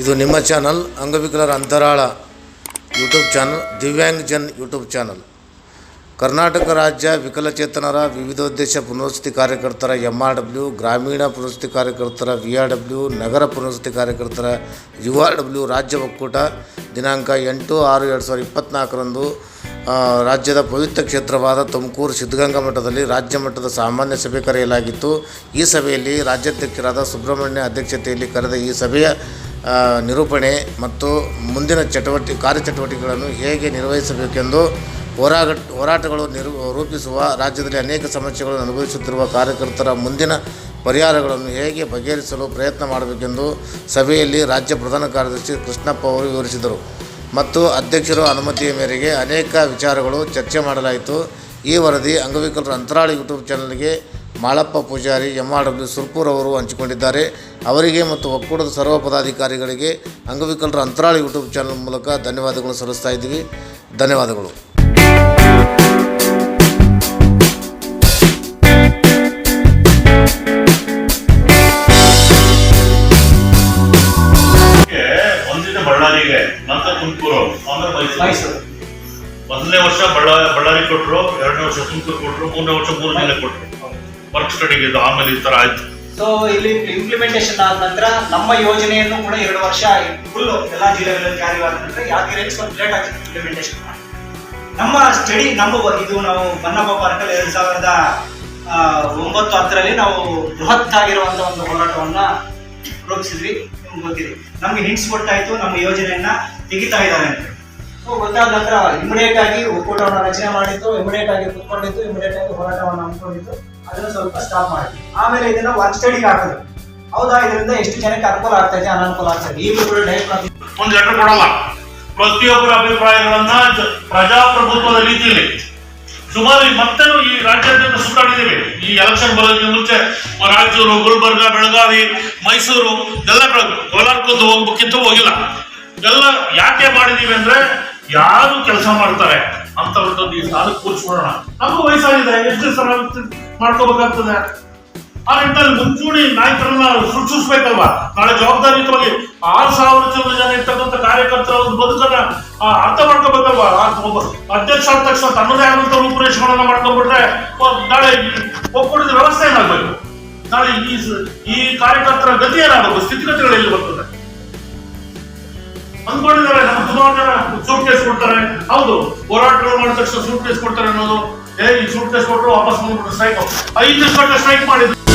ಇದು ನಿಮ್ಮ ಚಾನಲ್ ಅಂಗವಿಕಲರ ಅಂತರಾಳ YouTube channel Divyang Jan YouTube channel Karnataka ರಾಜ್ಯ ವಿಕಲಚೇತನರ ವಿವಿಧೋದ್ದೇಶ ಪುನರ್ವಸತಿ ಕಾರ್ಯಕರ್ತರ ಎಂ ಆರ್ ಡಬ್ಲ್ಯೂ ಗ್ರಾಮೀಣ ಪುನರ್ವಸತಿ ಕಾರ್ಯಕರ್ತರ ವಿ ಆರ್ ಡಬ್ಲ್ಯೂ ನಗರ ಪುನರ್ವಸತಿ ಕಾರ್ಯಕರ್ತರ ಯು ಆರ್ ಡಬ್ಲ್ಯೂ ರಾಜ್ಯ ಒಕ್ಕೂಟ, ದಿನಾಂಕ ಎಂಟು ಆರು ಎರಡು ಸಾವಿರದ ಇಪ್ಪತ್ತ್ನಾಲ್ಕರಂದು ರಾಜ್ಯದ ಪವಿತ್ರ ಕ್ಷೇತ್ರವಾದ ತುಮಕೂರು ಸಿದ್ಧಗಂಗಾ ಮಠದಲ್ಲಿ ರಾಜ್ಯ ಮಟ್ಟದ ಸಾಮಾನ್ಯ ಸಭೆ ಕರೆಯಲಾಗಿತ್ತು. ಈ ಸಭೆಯಲ್ಲಿ ರಾಜ್ಯಾಧ್ಯಕ್ಷರಾದ ಸುಬ್ರಹ್ಮಣ್ಯ ಅಧ್ಯಕ್ಷತೆಯಲ್ಲಿ ಕರೆದ ಈ ಸಭೆಯ ನಿರೂಪಣೆ ಮತ್ತು ಮುಂದಿನ ಚಟುವಟಿ, ಕಾರ್ಯಚಟುವಟಿಕೆಗಳನ್ನು ಹೇಗೆ ನಿರ್ವಹಿಸಬೇಕೆಂದು ಹೋರಾಟ, ಹೋರಾಟಗಳು ನಿರು, ರೂಪಿಸುವ ರಾಜ್ಯದಲ್ಲಿ ಅನೇಕ ಸಮಸ್ಯೆಗಳನ್ನು ಅನುಭವಿಸುತ್ತಿರುವ ಕಾರ್ಯಕರ್ತರ ಮುಂದಿನ ಪರಿಹಾರಗಳನ್ನು ಹೇಗೆ ಬಗೆಹರಿಸಲು ಪ್ರಯತ್ನ ಮಾಡಬೇಕೆಂದು ಸಭೆಯಲ್ಲಿ ರಾಜ್ಯ ಪ್ರಧಾನ ಕಾರ್ಯದರ್ಶಿ ಕೃಷ್ಣಪ್ಪ ಅವರು ವಿವರಿಸಿದರು. ಮತ್ತು ಅಧ್ಯಕ್ಷರ ಅನುಮತಿಯ ಮೇರೆಗೆ ಅನೇಕ ವಿಚಾರಗಳು ಚರ್ಚೆ ಮಾಡಲಾಯಿತು. ಈ ವರದಿ ಅಂಗವಿಕಲರ ಅಂತರಾಳ ಯೂಟ್ಯೂಬ್ ಚಾನಲ್ಗೆ Malappa Pujari M R W Surpur ಅವರು ಹಂಚಿಕೊಂಡಿದ್ದಾರೆ. ಅವರಿಗೆ ಮತ್ತು ಒಕ್ಕೂಟದ ಸರ್ವ ಪದಾಧಿಕಾರಿಗಳಿಗೆ ಅಂಗವಿಕಲರ ಅಂತರಾಳ ಯೂಟ್ಯೂಬ್ ಚಾನಲ್ ಮೂಲಕ ಧನ್ಯವಾದಗಳು ಸಲ್ಲಿಸ್ತಾ ಇದ್ದೀವಿ. ಧನ್ಯವಾದಗಳು. ಮೊದಲನೇ ವರ್ಷ ಬಳ್ಳಾರಿ ಬಳ್ಳಾರಿ ಕೊಟ್ಟರು ಎರಡನೇ ವರ್ಷ ತುಮಕೂರು ಕೊಟ್ಟರು ಮೂರನೇ ವರ್ಷ ಮೂರು ಜಿಲ್ಲೆ ಕೊಟ್ಟರು. ವರ್ಕ್ ಸ್ಟಡಿಗೆ ಆಮೇಲೆ ಈ ತರ ಆಯ್ತು. ಸೊ ಇಲ್ಲಿ ಇಂಪ್ಲಿಮೆಂಟೇಷನ್ ಆದ ನಂತರ ನಮ್ಮ ಯೋಜನೆಯನ್ನು ಕೂಡ ಎರಡು ವರ್ಷ ಫುಲ್ ಎಲ್ಲ ಜಿಲ್ಲೆಗಳಲ್ಲಿ ಆದ ನಂತರ ಯಾದಗಿರಿಯಲ್ಲಿ ಸ್ವಲ್ಪ ಲೇಟ್ ಆಗಿ ಇಂಪ್ಲಿಮೆಂಟೇಷನ್ ನಮ್ಮ ಸ್ಟಡಿ ನಮ್ಮ ಇದು ನಾವು ಬನ್ನಪ್ಪ ಪಾರ್ಕಲ್ಲಿ ಎರಡು ಸಾವಿರದ ಒಂಬತ್ತು ಹತ್ತರಲ್ಲಿ ನಾವು ಬೃಹತ್ ಆಗಿರುವಂತಹ ಒಂದು ಹೋರಾಟವನ್ನ ರೂಪಿಸಿದ್ವಿ. ನಿಮ್ಗೆ ಗೊತ್ತಿದೆ. ನಮ್ಗೆ ಹಿಂಟ್ಸ್ ಕೊಟ್ಟಾಯ್ತು, ನಮ್ಮ ಯೋಜನೆಯನ್ನ ತೆಗಿತಾ ಇದ್ದಾರೆ ಅಂತ. ಸೊ ಗೊತ್ತಾದ ನಂತರ ಇಮಿಡಿಯೇಟ್ ಆಗಿ ಒಕ್ಕೂಟವನ್ನು ರಚನೆ ಮಾಡಿತ್ತು ಇಮಿಡಿಯೇಟ್ ಆಗಿ ಕುತ್ಕೊಂಡಿತ್ತು ಇಮಿಡಿಯೇಟ್ ಆಗಿ ಹೋರಾಟವನ್ನು ಹಮ್ಮಿಕೊಂಡಿದ್ದು. ಅದನ್ನ ಸ್ವಲ್ಪ ಸ್ಟಾಪ್ ಮಾಡಿ. ಆಮೇಲೆ ಇದನ್ನ ವರ್ಕ್ ಸ್ಟಡಿಗೆ ಹಾಕೋದು. ಹೌದಾ? ಇದರಿಂದ ಎಷ್ಟು ಜನಕ್ಕೆ ಅನುಕೂಲ ಆಗ್ತಾ ಇದೆ, ಅನಾನುಕೂಲ ಆಗ್ತಾ ಇದೆ? ಈಗಲೂ ಕೂಡ ಡೈರೆಕ್ಟ್ ಒಂದು ಲೆಟರ್ ಕೊಡಲ್ಲ. ಪ್ರತಿಯೊಬ್ಬರ ಅಭಿಪ್ರಾಯಗಳನ್ನ ಪ್ರಜಾಪ್ರಭುತ್ವದ ರೀತಿಯಲ್ಲಿ ಸುಮಾರು ಮತ್ತೆ ಈ ರಾಜ್ಯಾದ್ಯಂತ ಸುತ್ತಾಡಿದ್ದೀವಿ. ಈ ಎಲೆಕ್ಷನ್ ಬರೋದಕ್ಕೆ ಮುಂಚೆ ರಾಯಚೂರು, ಗುಲ್ಬರ್ಗ, ಬೆಳಗಾವಿ, ಮೈಸೂರು ಎಲ್ಲ ಕಡೆ ಕೋಲಾರಕ್ಕೊಂದು ಹೋಗ್ಬೇಕಿಂತ ಹೋಗಿಲ್ಲ. ಎಲ್ಲ ಯಾಕೆ ಮಾಡಿದೀವಿ ಅಂದ್ರೆ ಯಾರು ಕೆಲಸ ಮಾಡ್ತಾರೆ? ಅಂತವ್ರದ್ದೊಂದು ಈ ಸಾಲಕ್ಕೆ ಕೂರಿಸ್ಕೊಳ್ಳೋಣ. ನಮಗೂ ವಯಸ್ಸಾಗಿದೆ. ಎಷ್ಟು ದಿವಸ ಮಾಡ್ಕೋಬೇಕಾಗ್ತದೆ. ಆ ನಿಟ್ಟಿನಲ್ಲಿ ಮುಂಚೂಣಿ ನಾಯಕರನ್ನ ಸೃಷ್ಟಿಸ್ಬೇಕಲ್ವಾ? ನಾಳೆ ಜವಾಬ್ದಾರಿಯುತವಾಗಿ ಆರು ಸಾವಿರ ಜನ ಜನ ಇರ್ತಕ್ಕಂಥ ಕಾರ್ಯಕರ್ತರ ಒಂದು ಬದುಕನ್ನ ಅರ್ಥ ಮಾಡ್ಕೋಬೇಕಲ್ವಾ? ಒಬ್ಬ ಅಧ್ಯಕ್ಷ ಆದ ತಕ್ಷಣ ತನ್ನದೇ ಆದಂತ ರೂಪುರೇಷೆಗಳನ್ನ ಮಾಡ್ಕೊಂಡ್ಬಿಟ್ರೆ ನಾಳೆ ಒಕ್ಕೂಟದ ವ್ಯವಸ್ಥೆ ಏನಾಗಬೇಕು? ನಾಳೆ ಈ ಈ ಕಾರ್ಯಕರ್ತರ ಗತಿ ಏನಾಗಬೇಕು? ಸ್ಥಿತಿಗತಿಗಳು ಎಲ್ಲಿ ಬರ್ತದೆ? ಅಂದ್ಕೊಂಡಿದ್ದಾರೆ, ನಮ್ಮ ಸುಮಾರು ಜನ ಸೂಟ್ ಕೇಸ್ ಕೊಡ್ತಾರೆ. ಹೌದು, ಹೋರಾಟಗಳು ಮಾಡಿದ ತಕ್ಷಣ ಸೂಟ್ ಕೇಸ್ ಕೊಡ್ತಾರೆ ಅನ್ನೋದು. ಏ ಈ ಸೂಟ್ ಕೇಸ್ ಕೊಟ್ಟರು ವಾಪಸ್ ಬಂದ್ಬಿಟ್ಟು ಸ್ಟ್ರೈಕ್ ಐದು ಸ್ಟ್ರೈಕ್ ಮಾಡಿದ್ರು.